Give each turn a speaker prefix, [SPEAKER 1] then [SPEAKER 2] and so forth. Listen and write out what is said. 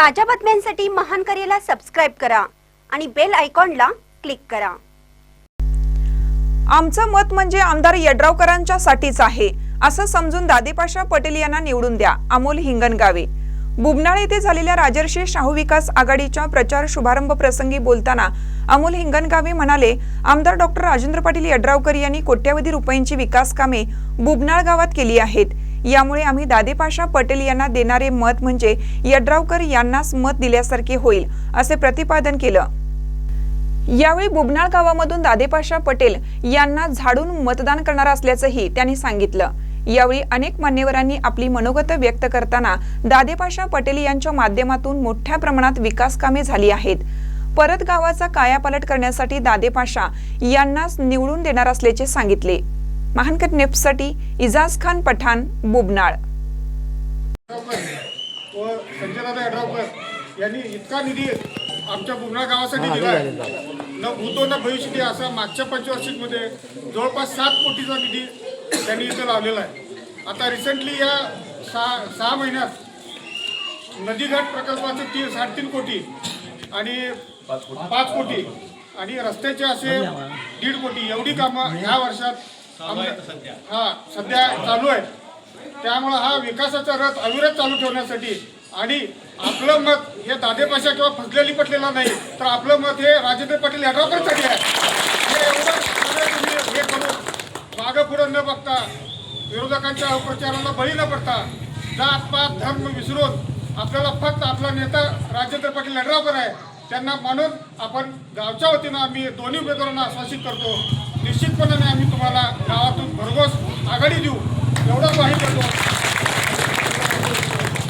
[SPEAKER 1] ताज्या बातम्यांसाठी महान करेला सबस्क्राईब करा आणि बेल आयकॉनला क्लिक करा.
[SPEAKER 2] आमचं मत म्हणजे आमदार यड्रावकरांच्या साठीच आहे. असं समजून दादेपाशा पटेल यांना निवडून द्या. अमोल हिंगणगावे. बुबनाळ येथे झालेल्या राजर्षी शाहू विकास आघाडीच्या प्रचार शुभारंभ प्रसंगी बोलताना अमोल हिंगणगावे म्हणाले आमदार डॉक्टर राजेंद्र पाटील यड्रावकर यांनी कोट्यवधी रुपयांची विकास कामे बुबनाळ गावात केली आहेत. यामुळे आम्ही दादेपाशा पटेल यांना देणारे मत म्हणजे यड्रावकर यांनाच मत दिल्यासारखे होईल असे प्रतिपादन केलं. यावेळी बुबनाळ गावामधून दादेपाशा पटेल यांना झाडून मतदान करणार असल्याचंही त्यांनी सांगितलं. यावेळी अनेक मान्यवरांनी आपली मनोगत व्यक्त करताना दादेपाशा पटेल यांच्या माध्यमातून मोठ्या प्रमाणात विकास कामे झाली आहेत. परत गावाचा कायापालट करण्यासाठी दादेपाशा यांनाच निवडून देणार असल्याचे सांगितले. महानकट नेपसाठी इजाज खान पठाण बुबनाळ.
[SPEAKER 3] व संजयदादा यड्रावकर यांनी इतका निधी आमच्या बुमरा गावासाठी दिला आहे न भूतो न भविष्य असा मागच्या पंचवार्षिकमध्ये जवळपास सात कोटीचा निधी त्यांनी इथं लावलेला आहे. आता रिसेंटली या सहा सहा महिन्यात नदीघाट प्रकल्पाचे तीन साडेतीन कोटी आणि पाच कोटी आणि रस्त्याचे असे दीड कोटी एवढी कामं ह्या वर्षात हा सध्या चालू आहे. त्यामुळं हा विकासाचा रथ अविरत चालू ठेवण्यासाठी आणि आपलं मत हे दादेपाशा किंवा फसलेली पटलेला नाही तर आपलं मत हे राजेंद्र पाटील यड्रावकरसाठी आहे. हे एवढं हे करून मागं पुढं न बघता विरोधकांच्या अपप्रचाराला बळी न पडता जात पात धर्म विसरून आपल्याला फक्त आपला नेता राजेंद्र पाटील यड्रावकर आहे. त्यांना म्हणून आपण गावच्या वतीनं आम्ही दोन्ही उमेदवारांना आश्वासित करतो. निश्चितपणाने आम्ही तुम्हाला भरघोस आघाडी देऊ. एवढा